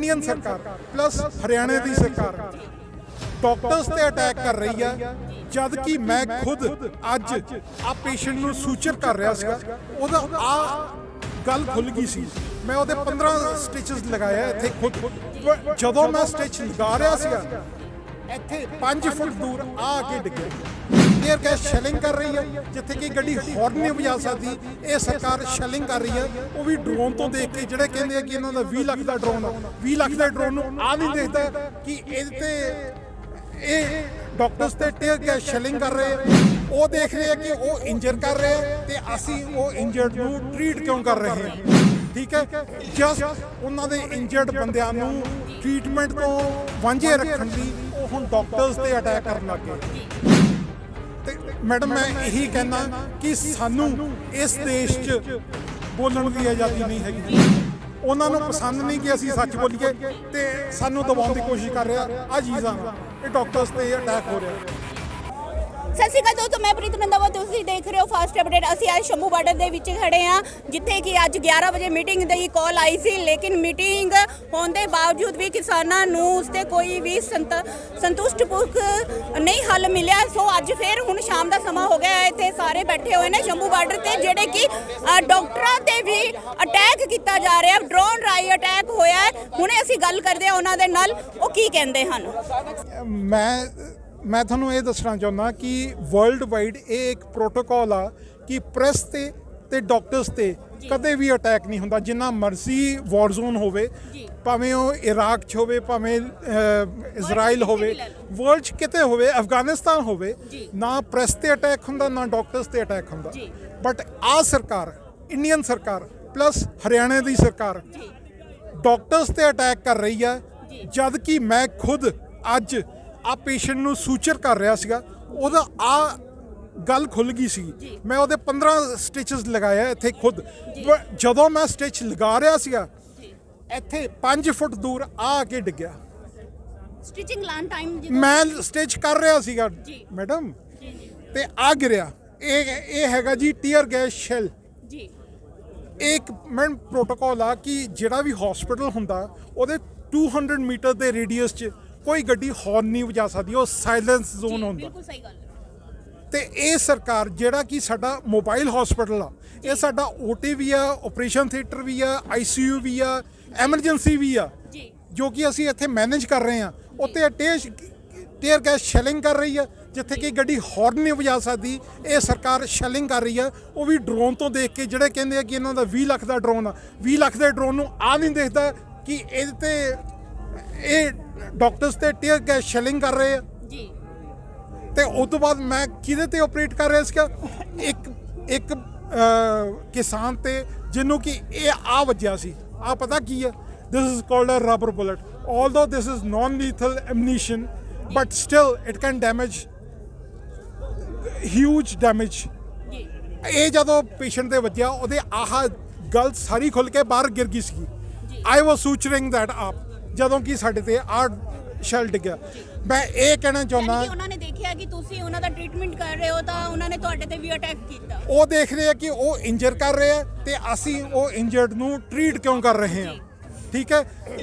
Indian ਸਰਕਾਰ plus ਹਰਿਆਣੇ ਦੀ ਸਰਕਾਰ। ਡਾਕਟਰਸ ਤੇ ਅਟੈਕ ਕਰ ਰਹੀ ਹੈ ਜਦ ਕਿ ਮੈਂ ਖੁਦ ਅੱਜ ਆ ਪੇਸ਼ੈਂਟ ਨੂੰ ਸੂਚਰ ਕਰ ਰਿਹਾ ਸੀਗਾ, ਉਹਦਾ ਆ ਗੱਲ ਖੁੱਲ ਗਈ ਸੀ। ਮੈਂ ਉਹਦੇ 15 ਸਟਿਚਸ ਲਗਾਇਆ ਇੱਥੇ ਖੁਦ। ਜਦੋਂ ਮੈਂ ਸਟਿਚ ਲਗਾ ਰਿਹਾ ਸੀਗਾ, ਇੱਥੇ 5 ਫੁੱਟ ਦੂਰ ਆ ਕੇ ਡਿੱਗਿਆ ਏਅਰ ਗੈਸ ਸ਼ੈਲਿੰਗ ਕਰ ਰਹੀ ਹੈ, ਜਿੱਥੇ ਕਿ ਗੱਡੀ ਹੌਰਨ ਨਹੀਂ ਵਜਾ ਸਕਦੀ। ਇਹ ਸਰਕਾਰ ਸ਼ੈਲਿੰਗ ਕਰ ਰਹੀ ਹੈ। ਉਹ ਵੀ ਡਰੋਨ ਤੋਂ ਦੇਖ ਕੇ ਜਿਹੜੇ ਕਹਿੰਦੇ ਆ ਕਿ ਇਹਨਾਂ ਦਾ 20 ਲੱਖ ਦਾ ਡਰੋਨ ਆ। 20 ਲੱਖ ਦਾ ਡਰੋਨ ਨੂੰ ਆ ਨਹੀਂ ਦੇਖਦਾ ਕਿ ਇਹਦੇ ਤੇ ਇਹ ਡਾਕਟਰਸ ਤੇ ਟੇਅਰ ਗੈਸ ਸ਼ੈਲਿੰਗ ਕਰ ਰਹੇ ਆ। ਉਹ ਦੇਖ ਰਹੇ ਆ ਕਿ ਉਹ ਇੰਜਰ ਕਰ ਰਹੇ ਆ ਤੇ ਅਸੀਂ ਉਹ ਇੰਜਰਡ ਨੂੰ ਟ੍ਰੀਟ ਕਿਉਂ ਕਰ ਰਹੇ ਹਾਂ ਠੀਕ ਹੈ? ਜਸਟ ਉਹਨਾਂ ਦੇ ਇੰਜਰਡ ਬੰਦਿਆਂ ਨੂੰ ਟ੍ਰੀਟਮੈਂਟ ਤੋਂ ਵਾਂਝੇ ਰੱਖਣ ਲਈ ਉਹ ਹੁਣ ਡਾਕਟਰਸ ਤੇ ਅਟੈਕ ਕਰਨ ਲੱਗ ਗਏ। ਮੈਡਮ ਮੈਂ ਇਹੀ ਕਹਿਣਾ ਕਿ ਸਾਨੂੰ ਇਸ ਦੇਸ਼ 'ਚ ਬੋਲਣ ਦੀ ਆਜ਼ਾਦੀ ਨਹੀਂ ਹੈਗੀ। ਉਹਨਾਂ ਨੂੰ ਪਸੰਦ ਨਹੀਂ ਕਿ ਅਸੀਂ ਸੱਚ ਬੋਲੀਏ ਤੇ ਸਾਨੂੰ ਦਬਾਉਣ ਦੀ ਕੋਸ਼ਿਸ਼ ਕਰ ਰਿਹਾ ਆ ਚੀਜ਼ਾਂ ਨਾਲ। ਇਹ ਡਾਕਟਰਸ ਤੇ ਅਟੈਕ ਹੋ ਰਿਹਾ ਸਤਿ ਸ਼੍ਰੀ ਅਕਾਲ ਦੋਸਤੋ ਮੈਂ ਪ੍ਰੀਤ ਨੰਦਾਵਾ ਤੁਸੀਂ ਦੇਖ ਅਪਡੇਟ ਅਸੀਂ ਅੱਜ ਸ਼ੰਭੂ ਬਾਰਡਰ ਦੇ ਵਿੱਚ ਖੜੇ ਆ ਜਿੱਥੇ ਕਿ ਅੱਜ 11 ਵਜੇ ਮੀਟਿੰਗ ਦੀ ਕਾਲ ਆਈ ਸੀ, ਲੇਕਿਨ ਮੀਟਿੰਗ ਹੋਣ ਦੇ ਬਾਵਜੂਦ ਵੀ ਕਿਸਾਨਾਂ ਨੂੰ ਉਸ ਤੇ ਕੋਈ ਵੀ ਸੰਤ ਸੰਤੁਸ਼ਟਪੂਰਕ ਨਹੀਂ ਹੱਲ ਮਿਲਿਆ। ਸੋ ਅੱਜ ਫੇਰ ਹੁਣ ਸ਼ਾਮ ਦਾ ਸਮਾਂ ਹੋ ਗਿਆ ਹੈ, ਇੱਥੇ ਸਾਰੇ ਬੈਠੇ ਹੋਏ ਨੇ ਸ਼ੰਭੂ ਬਾਰਡਰ ਤੇ, ਜਿਹੜੇ ਕਿ ਡਾਕਟਰਾਂ ਤੇ ਵੀ ਅਟੈਕ ਕੀਤਾ ਜਾ ਰਿਹਾ ਡਰੋਨ ਰਾਈ ਅਟੈਕ ਹੋਇਆ ਹੁਣੇ ਅਸੀਂ ਗੱਲ ਕਰਦੇ ਆ ਉਹਨਾਂ ਦੇ ਨਾਲ। ਉਹ ਕੀ ਕਹਿੰਦੇ ਹਨ? ਮੈਂ ਮੈਂ ਤੁਹਾਨੂੰ ਇਹ ਦੱਸਣਾ ਚਾਹੁੰਦਾ ਕਿ ਵਰਲਡ ਵਾਈਡ ਇਹ ਇੱਕ ਪ੍ਰੋਟੋਕਾਲ ਆ ਕਿ ਪ੍ਰੈਸ ਤੇ ਤੇ ਡਾਕਟਰਸ ਤੇ ਕਦੇ ਵੀ ਅਟੈਕ ਨਹੀਂ ਹੁੰਦਾ ਜਿੰਨਾ ਮਰਜ਼ੀ ਵਾਰ ਜ਼ੋਨ ਹੋਵੇ ਭਾਵੇਂ ਉਹ ਇਰਾਕ 'ਚ ਹੋਵੇ ਭਾਵੇਂ ਇਜ਼ਰਾਈਲ ਹੋਵੇ ਵਰਲਡ 'ਚ ਕਿਤੇ ਹੋਵੇ ਅਫਗਾਨਿਸਤਾਨ ਹੋਵੇ ਨਾ ਪ੍ਰੈਸ ਤੇ ਅਟੈਕ ਹੁੰਦਾ ਨਾ ਡਾਕਟਰਸ ਤੇ ਅਟੈਕ ਹੁੰਦਾ। ਬਟ ਆ ਸਰਕਾਰ ਇੰਡੀਅਨ ਸਰਕਾਰ ਪਲੱਸ ਹਰਿਆਣੇ ਦੀ ਸਰਕਾਰ ਡਾਕਟਰਸ ਤੇ ਅਟੈਕ ਕਰ ਰਹੀ ਹੈ ਜਦ ਕਿ ਮੈਂ ਖੁਦ ਅੱਜ ਆ ਪੇਸ਼ੈਂਟ ਨੂੰ ਸੂਚਰ ਕਰ ਰਿਹਾ ਸੀਗਾ ਉਹਦਾ ਆ ਗੱਲ ਖੁੱਲ ਗਈ ਸੀ। ਮੈਂ ਉਹਦੇ 15 ਸਟਿਚਸ ਲਗਾਇਆ ਇੱਥੇ ਖੁਦ। ਜਦੋਂ ਮੈਂ ਸਟਿਚ ਲਗਾ ਰਿਹਾ ਸੀਗਾ ਇੱਥੇ 5 ਫੁੱਟ ਦੂਰ ਆ ਕੇ ਡਿੱਗਿਆ। ਸਟਿਚਿੰਗ ਲਾਨ ਟਾਈਮ ਮੈਂ ਸਟਿਚ ਕਰ ਰਿਹਾ ਸੀਗਾ। ਮੈਡਮ। ਤੇ ਆ ਗਿਰਿਆ। ਇਹ ਇਹ ਹੈਗਾ ਜੀ ਟੀਅਰ ਗੈਸ ਸ਼ੈਲ ਜੀ। ਇੱਕ ਮੈਨ ਪ੍ਰੋਟੋਕਾਲ ਆ ਕਿ ਜਿਹੜਾ ਵੀ ਹਸਪੀਟਲ ਹੁੰਦਾ ਉਹਦੇ 200 ਮੀਟਰ ਦੇ ਰੇਡੀਅਸ 'ਚ ਕੋਈ ਗੱਡੀ ਹੌਰਨ ਨਹੀਂ ਵਜਾ ਸਕਦੀ ਉਹ ਸਾਇਲੈਂਸ ਜ਼ੋਨ ਹੁੰਦਾ। ਬਿਲਕੁਲ ਸਹੀ ਗੱਲ ਹੈ। ਤੇ ਇਹ ਸਰਕਾਰ ਜਿਹੜਾ ਕਿ ਸਾਡਾ ਮੋਬਾਈਲ ਹਸਪੀਟਲ ਆ ਇਹ ਸਾਡਾ ਓਟੀ ਵੀ ਆ ਆਪਰੇਸ਼ਨ ਥੀਏਟਰ ਵੀ ਆ ਆਈਸੀਯੂ ਵੀ ਆ ਐਮਰਜੈਂਸੀ ਵੀ ਆ ਜੀ। ਜੋ ਕਿ ਅਸੀਂ ਇੱਥੇ ਮੈਨੇਜ ਕਰ ਰਹੇ ਆ ਉੱਤੇ ਟੇਸ਼ ਟੇਅਰ ਗੈਸ ਸ਼ੈਲਿੰਗ ਕਰ ਰਹੀ ਆ ਜਿੱਥੇ ਕਿ ਗੱਡੀ ਹੌਰਨ ਨਹੀਂ ਵਜਾ ਸਕਦੀ ਇਹ ਸਰਕਾਰ ਸ਼ੈਲਿੰਗ ਕਰ ਰਹੀ ਆ। ਉਹ ਵੀ ਡਰੋਨ ਤੋਂ ਦੇਖ ਕੇ ਜਿਹੜੇ ਕਹਿੰਦੇ ਆ ਕਿ ਇਹਨਾਂ ਦਾ 20 ਲੱਖ ਦਾ ਡਰੋਨ ਆ 20 ਲੱਖ ਦੇ ਡਰੋਨ ਨੂੰ ਆ ਨਹੀਂ ਦੇਖਦਾ ਕਿ ਇਹਦੇ ਤੇ ਇਹ ਡਾਕਟਰਸ ਤੇ ਟੇਅਰ ਗੈਸ ਸ਼ੈਲਿੰਗ ਕਰ ਰਹੇ ਆ। ਜੀ। ਤੇ ਉਸ ਤੋਂ ਬਾਅਦ ਮੈਂ ਕਿਹਦੇ ਤੇ ਆਪਰੇਟ ਕਰ ਰਿਹਾ ਸੀਗਾ? ਇੱਕ ਇੱਕ ਕਿਸਾਨ ਤੇ ਜਿਹਨੂੰ ਕਿ ਇਹ ਆ ਵੱਜਿਆ ਸੀ। ਆ ਪਤਾ ਕੀ ਹੈ this is called a rubber bullet although this is non lethal ammunition but still it can damage huge damage ਇਹ ਜਦੋਂ ਪੇਸ਼ੈਂਟ ਤੇ ਵੱਜਿਆ ਉਹਦੇ ਆਹ ਗਲ ਸਾਰੀ ਖੁੱਲ ਕੇ ਬਾਹਰ ਗਿਰ ਗਈ ਸੀ ਆਈ ਵਾਸ ਸੂਚਰਿੰਗ ਦੈਟ ਆਪ ਜਦੋਂ ਕਿ ਸਾਡੇ ਤੇ ਆ ਸ਼ੈਲ ਡਿੱਗਿਆ ਮੈਂ ਇਹ ਕਹਿਣਾ ਚਾਹੁੰਦਾ ਕਿ ਉਹਨਾਂ ਨੇ ਦੇਖਿਆ ਕਿ ਤੁਸੀਂ ਉਹਨਾਂ ਦਾ ਟ੍ਰੀਟਮੈਂਟ ਕਰ ਰਹੇ ਹੋ ਤਾਂ ਉਹਨਾਂ ਨੇ ਤੁਹਾਡੇ ਤੇ ਵੀ ਅਟੈਕ ਕੀਤਾ। ਉਹ ਦੇਖ ਰਹੇ ਆ ਕਿ ਉਹ ਇੰਜਰ ਕਰ ਰਹੇ ਆ ਤੇ ਅਸੀਂ ਉਹ ਇੰਜਰਡ ਨੂੰ ਟ੍ਰੀਟ ਕਿਉਂ ਕਰ ਰਹੇ ਹਾਂ ਠੀਕ ਹੈ?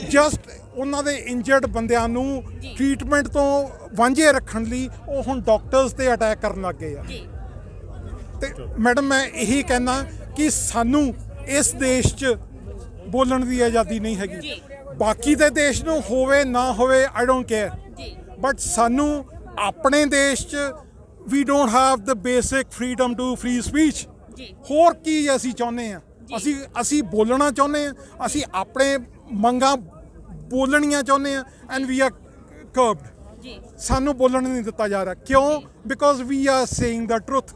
ਜਸਟ ਉਹਨਾਂ ਦੇ ਇੰਜਰਡ ਬੰਦਿਆਂ ਨੂੰ ਟ੍ਰੀਟਮੈਂਟ ਤੋਂ ਵਾਂਝੇ ਰੱਖਣ ਲਈ ਉਹ ਹੁਣ ਡਾਕਟਰਸ ਤੇ ਅਟੈਕ ਕਰਨ ਲੱਗ ਗਏ ਆ। ਤੇ ਮੈਡਮ ਮੈਂ ਇਹੀ ਕਹਿਣਾ ਕਿ ਸਾਨੂੰ ਇਸ ਦੇਸ਼ 'ਚ ਬੋਲਣ ਦੀ ਆਜ਼ਾਦੀ ਨਹੀਂ ਹੈਗੀ। ਬਾਕੀ ਦੇ ਦੇਸ਼ ਨੂੰ ਹੋਵੇ ਨਾ ਹੋਵੇ ਆਈ ਡੋਨਟ ਕੇਅਰ ਜੀ। ਬਟ ਸਾਨੂੰ ਆਪਣੇ ਦੇਸ਼ 'ਚ ਵੀ don't have the basic freedom to free speech ਜੀ। ਹੋਰ ਕੀ ਅਸੀਂ ਚਾਹੁੰਦੇ ਆ ਅਸੀਂ ਅਸੀਂ ਬੋਲਣਾ ਚਾਹੁੰਦੇ ਆ ਅਸੀਂ ਆਪਣੇ ਮੰਗਾਂ ਬੋਲਣੀਆਂ ਚਾਹੁੰਦੇ ਆ ਐਂਡ ਵੀ ਆਰ ਕਰਬਡ ਜੀ। ਸਾਨੂੰ ਬੋਲਣ ਨਹੀਂ ਦਿੱਤਾ ਜਾ ਰਿਹਾ। ਕਿਉਂ? Because we are saying the truth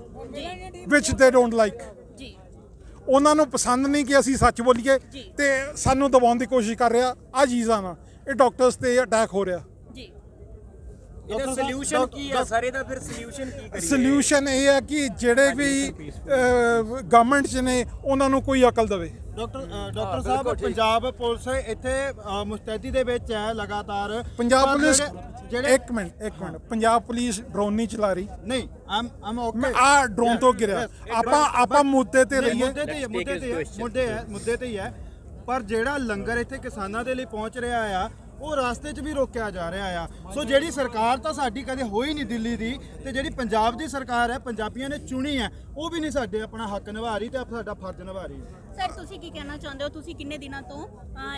ਵਿਚ ਦੇ ਡੋਨਟ ਲਾਈਕ ਉਹਨਾਂ ਨੂੰ ਪਸੰਦ ਨਹੀਂ ਕਿ ਅਸੀਂ ਸੱਚ ਬੋਲੀਏ। ਤੇ ਸਾਨੂੰ ਦਬਾਉਣ ਦੀ ਕੋਸ਼ਿਸ਼ ਕਰ ਰਿਹਾ ਆ ਚੀਜ਼ਾਂ ਨਾਲ ਇਹ ਡਾਕਟਰਸ ਤੇ ਅਟੈਕ ਹੋ ਰਿਹਾ ਇਹਦਾ ਸੋਲੂਸ਼ਨ ਕੀ ਹੈ ਸਾਰੇ ਦਾ ਫਿਰ ਸੋਲੂਸ਼ਨ ਕੀ ਕਰੀਏ? ਸੋਲੂਸ਼ਨ ਇਹ ਹੈ ਕਿ ਜਿਹੜੇ ਵੀ ਗਵਰਨਮੈਂਟ 'ਚ ਨੇ ਉਹਨਾਂ ਨੂੰ ਕੋਈ ਅਕਲ ਦੇਵੇ। ਡਾਕਟਰ ਡਾਕਟਰ ਸਾਹਿਬ ਪੰਜਾਬ ਪੁਲਿਸ ਇੱਥੇ ਮੁਸਤੈਦੀ ਦੇ ਵਿੱਚ ਹੈ ਲਗਾਤਾਰ। ਪੰਜਾਬ ਪੁਲਿਸ ਜਿਹੜੇ- ਇੱਕ ਮਿੰਟ ਇੱਕ ਮਿੰਟ। ਪੰਜਾਬ ਪੁਲਿਸ ਡਰੋਨ ਨਹੀਂ ਚਲਾ ਰਹੀ। ਨਹੀਂ ਆਮ ਆਮ ਮੈਂ ਓਕੇ ਆ ਡਰੋਨ ਤੋਂ ਗਿਰਿਆ ਆਪਾਂ ਆਪਾਂ ਮੁੱਦੇ ਤੇ ਰਹੀਏ। ਮੁੱਦੇ ਤੇ ਮੁੱਦੇ ਤੇ ਹੈ ਮੁੱਦੇ ਤੇ ਹੀ ਹੈ। ਪਰ ਜਿਹੜਾ ਲੰਗਰ ਇੱਥੇ ਕਿਸਾਨਾਂ ਦੇ ਲਈ ਪਹੁੰਚ ਰਿਹਾ ਆ ਉਹ ਰਸਤੇ 'ਚ ਵੀ ਰੋਕਿਆ ਜਾ ਰਿਹਾ ਆ। ਸੋ ਜਿਹੜੀ ਸਰਕਾਰ ਤਾਂ ਸਾਡੀ ਕਦੇ ਹੋਈ ਨਹੀਂ ਦਿੱਲੀ ਦੀ ਤੇ ਜਿਹੜੀ ਪੰਜਾਬ ਦੀ ਸਰਕਾਰ ਹੈ ਪੰਜਾਬੀਆਂ ਨੇ ਚੁਣੀ ਹੈ ਉਹ ਵੀ ਨਹੀਂ ਸਾਡੇ ਆਪਣਾ ਹੱਕ ਨਿਭਾ ਰਹੀ ਤੇ ਸਾਡਾ ਫਰਜ਼ ਨਿਭਾ ਰਹੀ ਸਰ ਤੁਸੀਂ ਕੀ ਕਹਿਣਾ ਚਾਹੁੰਦੇ ਹੋ? ਤੁਸੀਂ ਕਿੰਨੇ ਦਿਨਾਂ ਤੋਂ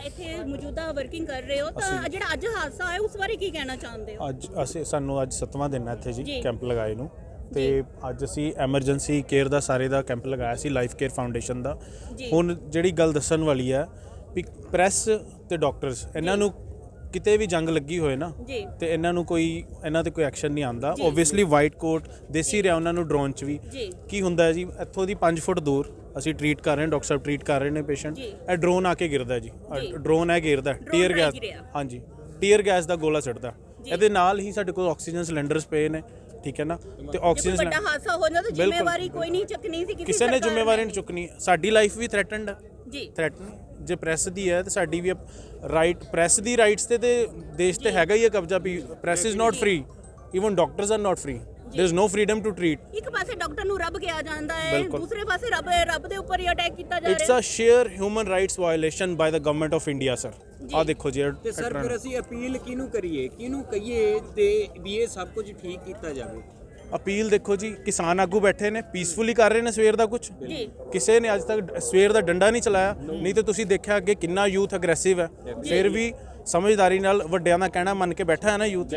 ਇੱਥੇ ਮੌਜੂਦਾ ਵਰਕਿੰਗ ਕਰ ਰਹੇ ਹੋ? ਤਾਂ ਜਿਹੜਾ ਅੱਜ ਹਾਦਸਾ ਹੋਇਆ ਉਸ ਬਾਰੇ ਕੀ ਕਹਿਣਾ ਚਾਹੁੰਦੇ ਹੋ? ਅੱਜ ਅਸੀਂ ਸਾਨੂੰ ਅੱਜ ਸੱਤਵਾਂ ਦਿਨ ਹੈ ਇੱਥੇ ਜੀ। ਕੈਂਪ ਲਗਾਏ ਨੂੰ। ਤੇ ਅੱਜ ਅਸੀਂ ਐਮਰਜੈਂਸੀ ਕੇਅਰ ਦਾ ਸਾਰੇ ਦਾ ਕੈਂਪ ਲਗਾਇਆ ਸੀ ਲਾਈਫ ਕੇਅਰ ਫਾਊਂਡੇਸ਼ਨ ਦਾ। ਹੁਣ ਜਿਹੜੀ ਗੱਲ ਦੱਸਣ ਵਾਲੀ ਹੈ ਵੀ ਪ੍ਰੈਸ ਤੇ ਡਾਕਟਰਸ ਇਹਨਾਂ ਨੂੰ ਕਿਤੇ ਵੀ ਜੰਗ ਲੱਗੀ ਹੋਏ ਨਾ ਜੀ ਤੇ ਇਹਨਾਂ ਨੂੰ ਕੋਈ ਇਹਨਾਂ ਤੇ ਕੋਈ ਐਕਸ਼ਨ ਨਹੀਂ ਆਂਦਾ ਜੀ। ਓਬਵੀਅਸਲੀ ਵਾਈਟ ਕੋਟ ਦੇਸੀ ਰਿਹਾ ਉਹਨਾਂ ਨੂੰ ਡਰੋਨ ਚ ਵੀ ਜੀ। ਕੀ ਹੁੰਦਾ ਹੈ ਜੀ ਇੱਥੋਂ ਦੀ 5 ਫੁੱਟ ਦੂਰ ਅਸੀਂ ਟਰੀਟ ਕਰ ਰਹੇ ਹਾਂ ਡਾਕਟਰ ਸਾਹਿਬ ਟਰੀਟ ਕਰ ਰਹੇ ਨੇ ਪੇਸ਼ੈਂਟ ਜੀ। ਇਹ ਡਰੋਨ ਆ ਕੇ ਗਿਰਦਾ ਜੀ ਜੀ। ਡਰੋਨ ਹੈ ਗਿਰਦਾ ਟੀਅਰ ਗੈਸ ਗਿਰਿਆ। ਹਾਂਜੀ ਟੀਅਰ ਗੈਸ ਦਾ ਗੋਲਾ ਛੱਡਦਾ ਜੀ। ਇਹਦੇ ਨਾਲ ਹੀ ਸਾਡੇ ਕੋਲ ਆਕਸੀਜਨ ਸਿਲੰਡਰਸ ਪਏ ਨੇ ਠੀਕ ਹੈ ਨਾ ਤੇ ਜੇ ਕੋਈ ਆਕਸੀਜਨ ਵੱਡਾ ਹਾਦਸਾ ਹੋ ਜਾਂਦਾ ਤਾਂ ਬਿਲਕੁਲ। ਜ਼ਿੰਮੇਵਾਰੀ ਕੋਈ ਨਹੀਂ ਚੱਕਣੀ ਸੀ ਕਿਸੇ ਕਿਸੇ ਨੇ ਜ਼ਿੰਮੇਵਾਰੀ ਨਹੀਂ ਚੁੱਕਣੀ ਸਾਡੀ ਲਾਈਫ ਵੀ ਥ੍ਰੈਟਨਡ ਹੈ ਜੀ ਥ੍ਰੈਟਨ ਜੇ ਪ੍ਰੈਸ ਦੀ ਹੈ ਤੇ ਸਾਡੀ ਵੀ ਰਾਈਟ ਪ੍ਰੈਸ ਦੀ ਰਾਈਟਸ ਤੇ ਤੇ ਦੇਸ਼ ਤੇ ਹੈਗਾ ਹੀ ਹੈ ਕਬਜ਼ਾ ਵੀ। Press is not free even doctors are not free there is no freedom to treat ਇੱਕ ਪਾਸੇ ਡਾਕਟਰ ਨੂੰ ਰੱਬ ਕਿਹਾ ਜਾਂਦਾ ਹੈ ਬਿਲਕੁਲ। ਦੂਸਰੇ ਪਾਸੇ ਰੱਬ ਰੱਬ ਦੇ ਉੱਪਰ ਹੀ ਅਟੈਕ ਕੀਤਾ ਜਾ ਇਟਸ ਰਿਹਾ a sheer human rights violation by the government of India sir. ਆ ਦੇਖੋ ਜੀ ਇਹ ਤੇ ਸਰ ਫਿਰ ਅਸੀਂ ਅਪੀਲ ਕਿਹਨੂੰ ਕਰੀਏ? ਕਿਹਨੂੰ ਕਹੀਏ ਤੇ ਵੀ ਇਹ ਸਭ ਕੁਝ ਠੀਕ ਕੀਤਾ ਜਾਵੇ? ਅਪੀਲ ਦੇਖੋ ਜੀ ਕਿਸਾਨ ਆਗੂ ਬੈਠੇ ਨੇ ਪੀਸਫੁਲੀ ਕਰ ਰਹੇ ਨੇ ਸਵੇਰ ਦਾ ਕੁਝ ਕਿਸੇ ਨੇ ਅੱਜ ਤੱਕ ਸਵੇਰ ਦਾ ਡੰਡਾ ਨਹੀਂ ਚਲਾਇਆ ਨਹੀਂ ਤੇ ਤੁਸੀਂ ਦੇਖਿਆ ਅੱਗੇ ਕਿੰਨਾ ਯੂਥ ਅਗਰੈਸਿਵ ਹੈ। ਫਿਰ ਵੀ ਸਮਝਦਾਰੀ ਨਾਲ ਵੱਡਿਆਂ ਦਾ ਕਹਿਣਾ ਮੰਨ ਕੇ ਬੈਠਾ ਹੈ ਨਾ ਯੂਥ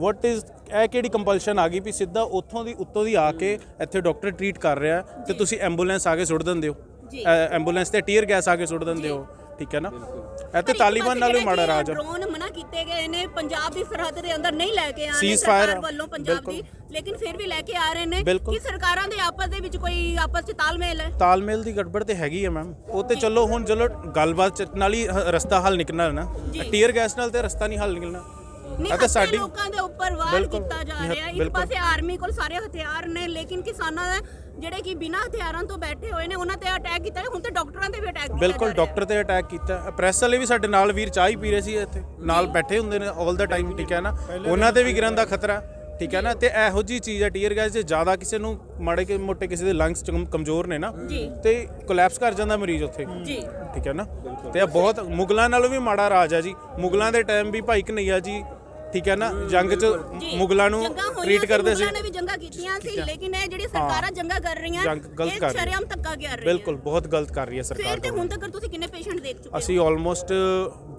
ਵਾਟ ਇਜ਼ ਇਹ ਕਿਹੜੀ ਕੰਪਲਸ਼ਨ ਆ ਗਈ ਵੀ ਸਿੱਧਾ ਉੱਥੋਂ ਦੀ ਉੱਤੋਂ ਦੀ ਆ ਕੇ ਇੱਥੇ ਡਾਕਟਰ ਟਰੀਟ ਕਰ ਰਿਹਾ ਤੇ ਤੁਸੀਂ ਐਂਬੂਲੈਂਸ ਆ ਕੇ ਸੁੱਟ ਦਿੰਦੇ ਹੋ। ਐਂਬੂਲੈਂਸ ਤੇ ਟੀਅਰ ਗੈਸ ਆ ਕੇ ਸੁੱਟ ਦਿੰਦੇ ਹੋ। ਠੀਕ ਹੈ ਨਾ ਇਹ ਤੇ ਤਾਲਿਬਾਨ ਨਾਲ ਵੀ ਮਾੜਾ ਰਾਜ ਹੈ ਡਰੋਨ ਮਨਾ ਕੀਤੇ ਗਏ ਨੇ ਪੰਜਾਬ ਦੀ ਸਰਹੱਦ ਦੇ ਅੰਦਰ ਨਹੀਂ ਲੈ ਕੇ ਆਣੇ ਸਰਕਾਰ ਵੱਲੋਂ ਪੰਜਾਬ। ਦੀ ਲੇਕਿਨ ਫਿਰ ਵੀ ਲੈ ਕੇ ਆ ਰਹੇ ਨੇ। ਕਿ ਸਰਕਾਰਾਂ ਦੇ ਆਪਸ ਦੇ ਵਿੱਚ ਕੋਈ ਆਪਸ ਚ ਤਾਲਮੇਲ ਹੈ ਤਾਲਮੇਲ ਦੀ ਗੜਬੜ ਤੇ ਹੈਗੀ ਹੈ ਮੈਮ ਉਹ ਤੇ ਚਲੋ ਹੁਣ ਚਲੋ ਗੱਲਬਾਤ ਚ- ਨਾਲ ਹੀ ਰਸਤਾ ਹੱਲ ਨਿਕਲਣਾ ਹੈ ਨਾ। ਟੀਅਰ ਗੈਸ ਨਾਲ ਤੇ ਰਸਤਾ ਨਹੀਂ ਹੱਲ ਨਿਕਲਣਾ ਨਹੀਂ ਇਹ ਤਾਂ ਸਾਡੀ ਲੋਕਾਂ ਦੇ ਉੱਪਰ ਵਾਰ। ਕੀਤਾ ਜਾ ਰਿਹਾ ਇੱਕ। ਪਾਸੇ ਆਰਮੀ ਕੋਲ ਸਾਰੇ ਹਥਿਆਰ ਨੇ ਲੇਕਿਨ ਕਿਸਾਨਾਂ ਦਾ ਜਿਹੜੇ ਕਿ ਬਿਨਾਂ ਹਥਿਆਰਾਂ ਤੋਂ ਬੈਠੇ ਹੋਏ ਨੇ ਉਹਨਾਂ ਤੇ ਅਟੈਕ ਕੀਤਾ ਹੁਣ ਤੇ ਡਾਕਟਰਾਂ ਤੇ ਵੀ ਅਟੈਕ ਕੀਤਾ ਬਿਲਕੁਲ। ਡਾਕਟਰ ਤੇ ਅਟੈਕ ਕੀਤਾ। ਪ੍ਰੈਸ ਵਾਲੇ ਵੀ ਸਾਡੇ ਨਾਲ ਵੀਰ ਚਾਹ ਹੀ ਪੀ ਰਹੇ ਸੀ ਇੱਥੇ। ਨਾਲ ਬੈਠੇ ਹੁੰਦੇ ਨੇ 올 ਦਾ ਟਾਈਮ ਠੀਕ ਹੈ ਨਾ? ਉਹਨਾਂ ਤੇ ਵੀ ਗਿਰਨ ਦਾ ਖਤਰਾ ਠੀਕ ਹੈ ਨਾ? ਤੇ ਇਹੋ ਜੀ ਚੀਜ਼ ਹੈ ਟੀਅਰ ਗੈਸ ਜੇ ਜ਼ਿਆਦਾ ਕਿਸੇ ਨੂੰ ਮਾੜੇ ਕੇ ਮੋਟੇ ਕਿਸੇ ਦੇ ਲੰਗਸ ਕਮਜ਼ੋਰ ਨੇ ਨਾ ਜੀ। ਤੇ ਕੋਲੈਪਸ ਕਰ ਜਾਂਦਾ ਮਰੀਜ਼ ਉੱਥੇ। ਜੀ। ਠੀਕ ਹੈ ਨਾ? ਤੇ ਇਹ ਬਹੁਤ ਮੁਗਲਾਂ ਨਾਲੋਂ ਵੀ ਮਾੜਾ ਰਾਜ ਹੈ ਜੀ। ਮੁਗਲਾਂ ਦੇ ਟਾਈਮ ਵੀ ਭਾਈ ਕਨਈਆ ਜੀ ਠੀਕ ਹੈ ਨਾ ਜੰਗ 'ਚ। ਮੁਗਲਾਂ ਨੂੰ ਟ੍ਰੀਟ ਕਰਦੇ ਸੀ। ਮੁਗਲਾਂ ਨੇ ਵੀ ਜੰਗਾਂ ਕੀਤੀਆਂ ਸੀ ਲੇਕਿਨ ਇਹ ਜਿਹੜੀ ਸਰਕਾਰਾਂ ਜੰਗਾਂ ਕਰ ਰਹੀਆਂ ਇਹ ਕਰ ਰਹੀ ਹੈ। ਸ਼ਰਮ ਧੱਕਾ ਕਰ ਰਹੀਆਂ। ਬਿਲਕੁਲ ਬਹੁਤ ਗਲਤ ਕਰ ਰਹੀ ਹੈ ਸਰਕਾਰ ਤੇ ਹੁਣ। ਤੱਕ ਤੁਸੀਂ ਕਿੰਨੇ ਪੇਸ਼ੈਂਟ ਦੇਖ ਚੁੱਕੇ ਹੋ? ਅਸੀਂ ਆਲਮੋਸਟ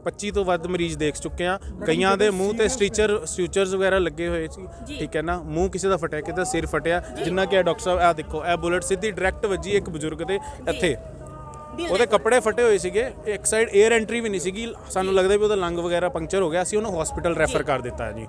25 ਤੋਂ ਵੱਧ ਮਰੀਜ਼ ਦੇਖ ਚੁੱਕੇ ਹਾਂ। ਕਈਆਂ ਦੇ ਮੂੰਹ ਤੇ ਸਟੀਚਰ ਸਟੀਚਰਸ ਵਗੈਰਾ ਲੱਗੇ ਹੋਏ ਸੀ। ਠੀਕ ਹੈ ਨਾ ਮੂੰਹ ਕਿਸੇ ਦਾ ਫਟਿਆ ਕਿਸੇ ਦਾ ਸਿਰ ਫਟਿਆ। ਜਿੰਨਾ ਕਿ ਡਾਕਟਰ ਸਾਹਿਬ ਇਹ ਦੇਖੋ ਇਹ ਬੁਲਟ ਸਿੱਧੀ ਡਾਇਰੈਕਟ ਵੱਜੀ ਇੱਕ ਬਜ਼ੁਰਗ ਦੇ ਇੱਥੇ। ਉਹਦੇ ਕੱਪੜੇ ਫਟੇ ਹੋਏ ਸੀਗੇ ਇੱਕ ਸਾਈਡ 에ਅਰ ਐਂਟਰੀ ਵੀ ਨਹੀਂ ਸੀਗੀ ਸਾਨੂੰ ਲੱਗਦਾ ਵੀ ਉਹਦਾ ਲੰਗ ਵਗੈਰਾ ਪੰਕਚਰ ਹੋ ਗਿਆ ਅਸੀਂ ਉਹਨੂੰ ਹਸਪੀਟਲ ਰੈਫਰ ਕਰ ਦਿੱਤਾ ਜੀ।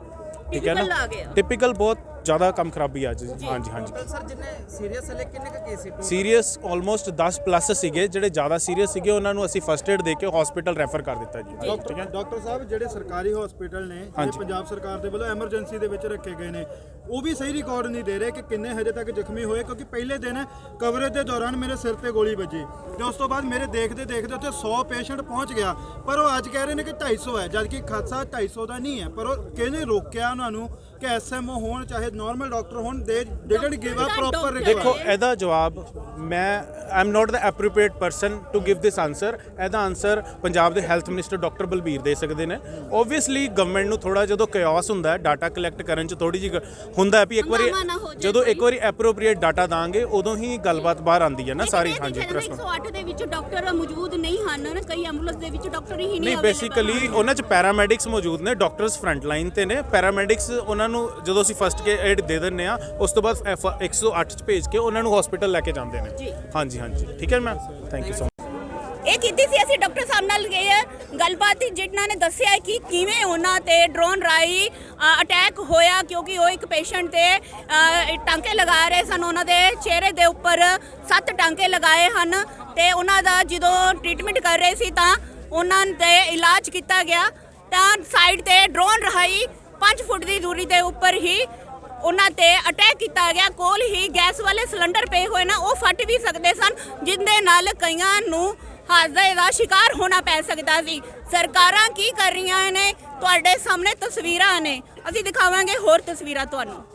ਠੀਕ ਹੈ ਨਾ। ਟਿਪੀਕਲ ਬਹੁਤ ਜ਼ਿਆਦਾ ਕੰਮ ਖਰਾਬੀ ਅੱਜ ਹਾਂਜੀ ਹਾਂਜੀ। ਸਰ ਜਿੰਨੇ ਸੀਰੀਅਸ ਹਲੇ ਕਿੰਨੇ ਕ ਕੇਸ ਸੀਰੀਅਸ ਆਲਮੋਸਟ 10 ਪਲੱਸ ਸੀਗੇ ਜਿਹੜੇ ਜ਼ਿਆਦਾ ਸੀਰੀਅਸ ਸੀਗੇ ਉਹਨਾਂ ਨੂੰ ਅਸੀਂ ਫਸਟ ਏਡ ਦੇ ਕੇ ਹਸਪੀਟਲ ਰੈਫਰ ਕਰ ਦਿੱਤਾ ਜੀ। ਠੀਕ ਡਾਕਟਰ ਹੈ। ਡਾਕਟਰ ਸਾਹਿਬ ਜਿਹੜੇ ਸਰਕਾਰੀ ਹਸਪੀਟਲ ਨੇ ਜਿਹੜੇ। ਪੰਜਾਬ ਸਰਕਾਰ ਦੇ ਵੱਲੋਂ ਐਮਰਜੈਂਸੀ ਦੇ ਵਿੱਚ ਰੱਖੇ ਗਏ ਨੇ ਉਹ ਵੀ ਸਹੀ ਰਿਕਾਰਡ ਨਹੀਂ ਦੇ ਰਹੇ ਕਿ ਕਿੰਨੇ ਹਜੇ ਤੱਕ ਜ਼ਖਮੀ ਹੋਏ ਕਿਉਂਕਿ ਪਹਿਲੇ ਦਿਨ ਕਵਰੇਜ ਦੇ ਦੌਰਾਨ ਮੇਰੇ ਸਿਰ ਤੇ ਗੋਲੀ ਵੱਜੀ। ਤੇ ਉਸ ਤੋਂ ਬਾਅਦ ਮੇਰੇ ਦੇਖਦੇ ਦੇਖਦੇ ਉੱਥੇ 100 ਪੇਸ਼ੈਂਟ ਪਹੁੰਚ ਗਿਆ। ਪਰ ਉਹ ਅੱਜ ਕਹਿ ਰਹੇ ਨੇ ਕਿ 250 ਹੈ ਜਦਕਿ ਖਾਸਾ 250 ਦਾ ਨਹੀਂ ਹੈ ਪਰ ਉਹ ਕਿਹਨੇ ਰੋਕਿਆ ਉਹਨਾਂ ਨੂੰ? ਕਿ ਐਸਐਮਓ ਹੋਣ ਚਾਹੇ ਨਾਰਮਲ ਡਾਕਟਰ ਹੋਣ ਦੇ ਡਿਡਨਟ ਗਿਵ ਅ ਪ੍ਰੋਪਰ ਦੇਖੋ ਇਹਦਾ ਜਵਾਬ ਮੈਂ ਆਮ not the appropriate person to give this answer ਇਹਦਾ ਆਨਸਰ ਪੰਜਾਬ ਦੇ ਹੈਲਥ ਮਿਨਿਸਟਰ ਡਾਕਟਰ ਬਲਬੀਰ ਦੇ ਸਕਦੇ ਨੇ। ਓਬਵੀਅਸਲੀ ਗਵਰਨਮੈਂਟ ਨੂੰ ਥੋੜਾ ਜਦੋਂ ਕਿਓਸ ਹੁੰਦਾ ਹੈ ਡਾਟਾ ਕਲੈਕਟ ਕਰਨ ਚ ਥੋੜੀ ਜਿਹੀ ਹੁੰਦਾ ਹੈ ਵੀ ਇੱਕ ਵਾਰੀ ਜਦੋਂ ਇੱਕ। ਵਾਰੀ ਐਪਰੋਪ੍ਰੀਏਟ ਡਾਟਾ ਦਾਂਗੇ ਉਦੋਂ ਹੀ ਗੱਲਬਾਤ ਬਾਹਰ ਆਉਂਦੀ ਹੈ ਨਾ ਸਾਰੀ। ਹਾਂਜੀ ਪ੍ਰੈਸ ਜਾਂਦਾ 108 ਦੇ ਵਿੱਚ ਡਾਕਟਰ ਮੌਜੂਦ ਨਹੀਂ ਹਨ ਨਾ ਕਈ ਐਂਬੂਲੈਂਸ ਦੇ ਵਿੱਚ ਡਾਕਟਰ ਹੀ ਨਹੀਂ ਨਹੀਂ ਬੇਸਿਕਲੀ ਹਨ। ਉਹਨਾਂ ਚ ਪੈਰਾਮੈਡਿਕਸ ਮੌਜੂਦ ਨੇ ਡਾਕਟਰਸ ਫਰੰਟ ਲਾਈਨ ਤੇ ਨੇ। ਪੈਰਾਮੈਡਿਕਸ ਉਹਨਾਂ ਨੂੰ ਜਦੋਂ ਅਸੀਂ ਫਸਟ ਏਡ ਦੇ ਦਿੰਨੇ ਆ ਉਸ ਤੋਂ ਬਾਅਦ F- 108 ਚ ਭੇਜ ਕੇ ਉਹਨਾਂ ਨੂੰ ਹਸਪੀਟਲ ਲੈ ਕੇ ਜਾਂਦੇ। ਨੇ। ਹਾਂਜੀ ਹਾਂਜੀ। ਠੀਕ ਹੈ ਮੈਮ ਥੈਂਕ ਯੂ ਸੋ ਇਹ ਕੀਤੀ ਸੀ ਅਸੀਂ ਡਾਕਟਰ ਸਾਹਿਬ ਨਾਲ ਗਏ ਆ। ਗੱਲਬਾਤ ਜਿਨ੍ਹਾਂ ਨੇ ਦੱਸਿਆ ਕਿ ਕਿਵੇਂ ਉਹਨਾਂ ਤੇ ਡਰੋਨ ਰਾਈ ਅਟੈਕ ਹੋਇਆ ਕਿਉਂਕਿ ਉਹ ਇੱਕ ਪੇਸ਼ੈਂਟ ਤੇ ਟਾਂਕੇ ਲਗਾ ਰਹੇ ਸਨ। ਉਹਨਾਂ ਦੇ ਚਿਹਰੇ ਦੇ ਉੱਪਰ ਸੱਤ ਟਾਂਕੇ ਲਗਾਏ ਹਨ ਤੇ ਉਹਨਾਂ ਦਾ ਜਦੋਂ ਟ੍ਰੀਟਮੈਂਟ ਕਰ ਰਹੇ ਸੀ ਤਾਂ ਉਹਨਾਂ ਦੇ ਇਲਾਜ ਕੀਤਾ ਗਿਆ। ਤਾਂ ਸਾਈਡ ਤੇ ਡਰੋਨ ਰਾਈ 5 ਫੁੱਟ ਦੀ ਦੂਰੀ ਦੇ ਉੱਪਰ ਹੀ ਉਹਨਾਂ ਤੇ ਅਟੈਕ ਕੀਤਾ ਗਿਆ। ਕੋਲ ਹੀ ਗੈਸ ਵਾਲੇ ਸਿਲੰਡਰ ਪਏ ਹੋਏ ਨਾ, ਉਹ ਫਟ ਵੀ ਸਕਦੇ ਸਨ, ਜਿੰਦੇ ਨਾਲ ਕਈਆਂ ਨੂੰ ਹਾਦਸੇ ਦਾ ਸ਼ਿਕਾਰ ਹੋਣਾ ਪੈ ਸਕਦਾ ਸੀ। ਸਰਕਾਰਾਂ ਕੀ ਕਰ ਰਹੀਆਂ ਨੇ? ਤੁਹਾਡੇ ਸਾਹਮਣੇ ਤਸਵੀਰਾਂ ਨੇ। ਅਸੀਂ ਦਿਖਾਵਾਂਗੇ ਹੋਰ ਤਸਵੀਰਾਂ ਤੁਹਾਨੂੰ।